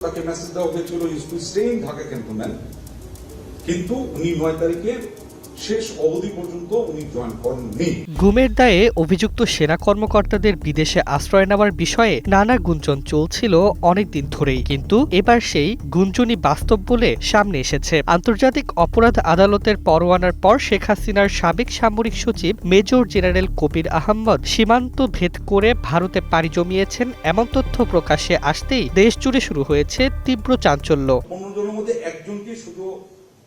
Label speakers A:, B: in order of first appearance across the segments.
A: তাকে মেসেজ দেওয়া হয়েছিল used to stay in Dhaka cantonment কিন্তু উনি নয় তারিখে শেষ অবধি পর্যন্ত উনি জয়েন করেননি।
B: গুমের দায়ে অভিযুক্ত সেনা কর্মকর্তাদের বিদেশে আশ্রয় নেওয়ার বিষয়ে নানা গুঞ্জন চলছিল অনেকদিন ধরেই। কিন্তু এবার সেই গুঞ্জনই বাস্তব বলে সামনে এসেছে। আন্তর্জাতিক অপরাধ আদালতের পরোয়ানার পর শেখ হাসিনার সাবেক সামরিক সচিব মেজর জেনারেল কবির আহমদ সীমান্ত ভেদ করে ভারতে পাড়ি জমিয়েছেন। এমন তথ্য প্রকাশ্যে আসতেই দেশ জুড়ে শুরু হয়েছে তীব্র চাঞ্চল্য
A: পনেরো জনের মধ্যে একজনকে শুধু মিসিং বাকি সবাই জয়েন করেছে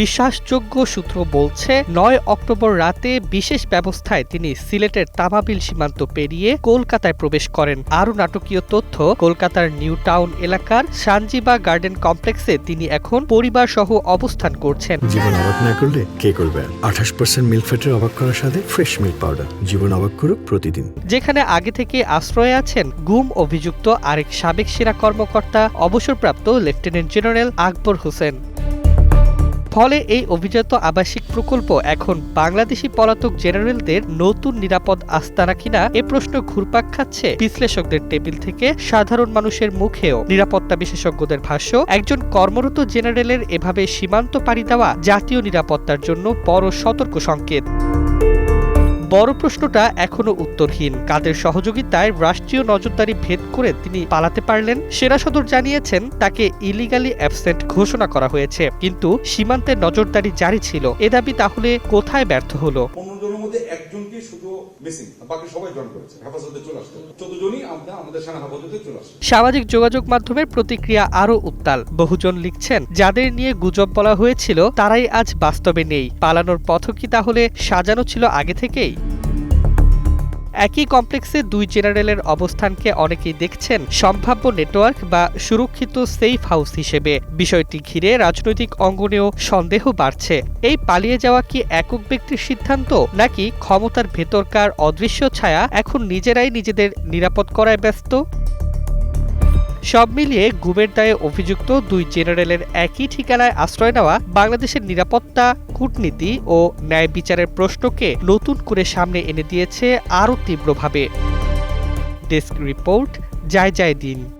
B: বিশ্বাসযোগ্য সূত্র বলছে নয় অক্টোবর রাতে বিশেষ ব্যবস্থায় তিনি সিলেটের তামাবিল সীমান্ত পেরিয়ে কলকাতায় প্রবেশ করেন। আরও নাটকীয় তথ্য কলকাতার নিউ টাউন এলাকার সানজিবা গার্ডেন কমপ্লেক্সে তিনি এখন পরিবার সহ অবস্থান করছেন।
C: জীবন অবাক না করলে কে করবে? আঠাশ পার্সেন্ট মিল্ক ফ্যাটের অবাক করার সাথে ফ্রেশ মিল্ক পাউডার জীবন অবাক করুক প্রতিদিন।
B: যেখানে আগে থেকে আশ্রয়ে আছেন গুম অভিযুক্ত আরেক সাবেক সেরা কর্মকর্তা অবসরপ্রাপ্ত লেফটেন্যান্ট জেনারেল আকবর হোসেন। ফলে এই অভিজাত আবাসিক প্রকল্প এখন বাংলাদেশি পলাতক জেনারেলদের নতুন নিরাপদ আস্তানা কিনা এ প্রশ্ন ঘুরপাক খাচ্ছে বিশ্লেষকদের টেবিল থেকে সাধারণ মানুষের মুখেও। নিরাপত্তা বিশেষজ্ঞদের ভাষ্য, একজন কর্মরত জেনারেলের এভাবে সীমান্ত পাড়ি দেওয়া জাতীয় নিরাপত্তার জন্য বড় সতর্ক সংকেত। বড় প্রশ্নটা এখনও উত্তরহীন। কাদের সহযোগিতায় রাষ্ট্রীয় নজরদারি ভেদ করে তিনি পালাতে পারলেন সেরা সদর জানিয়েছেন তাকে ইলিগালি অ্যাবসেন্ট ঘোষণা করা হয়েছে। কিন্তু সীমান্তে নজরদারি জারি ছিল। এ দাবি তাহলে কোথায় ব্যর্থ হলো? সামাজিক যোগাযোগ মাধ্যমের প্রতিক্রিয়া আরও উত্তাল। বহুজন লিখছেন, যাদের নিয়ে গুজব বলা হয়েছিল, তারাই আজ বাস্তবে নেই। পালানোর পথ কি তাহলে সাজানো ছিল আগে থেকেই? একই কমপ্লেক্সে দুই জেনারেলের অবস্থানকে অনেকেই দেখছেন সম্ভাব্য নেটওয়ার্ক বা সুরক্ষিত সেফ হাউস হিসেবে। বিষয়টি ঘিরে রাজনৈতিক অঙ্গনেও সন্দেহ বাড়ছে। এই পালিয়ে যাওয়া কি একক ব্যক্তির সিদ্ধান্ত, নাকি ক্ষমতার ভেতরকার অদৃশ্য ছায়া এখন নিজেরাই নিজেদের নিরাপদ করায় ব্যস্ত? সব মিলিয়ে গুমের দায়ে অভিযুক্ত দুই জেনারেলের একই ঠিকানায় আশ্রয় নেওয়া বাংলাদেশের নিরাপত্তা, কূটনীতি ও ন্যায় বিচারের প্রশ্নকে নতুন করে সামনে এনে দিয়েছে আরও তীব্রভাবে। ডেস্ক রিপোর্ট যায় যায় দিন।